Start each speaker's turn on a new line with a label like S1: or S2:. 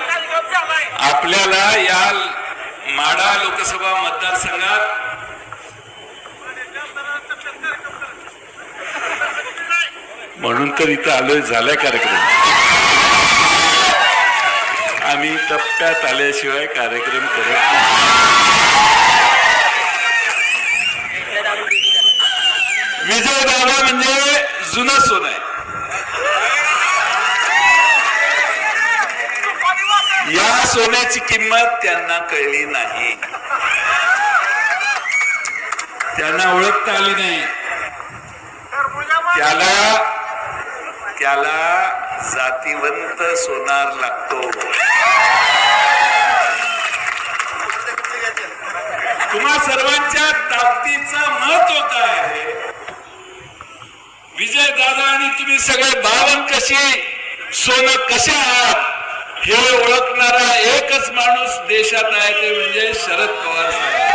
S1: साहेबांचा
S2: आपल्याला या माडा लोकसभा मतदारसंघात म्हणून तर इथं आलोय झालाय कार्यक्रम. आम्ही टप्प्यात आल्याशिवाय कार्यक्रम करत नाही. विजय दादा म्हणजे जुनं सोनं आहे. या सोन्याची किंमत त्यांना कळली नाही. त्यांना ओळखता आली नाही. त्याला त्याला जातीवंत सोनार लागतो. तुम्हा सर्वांच्या ताकदीचं महत्त्व काय आहे? विजय दादा आणि तुम्ही सगळे बावन कशी सोनं कसे आहात? हे ओळखणारा एकच माणूस देशात आहे ते म्हणजे शरद पवार साहेब.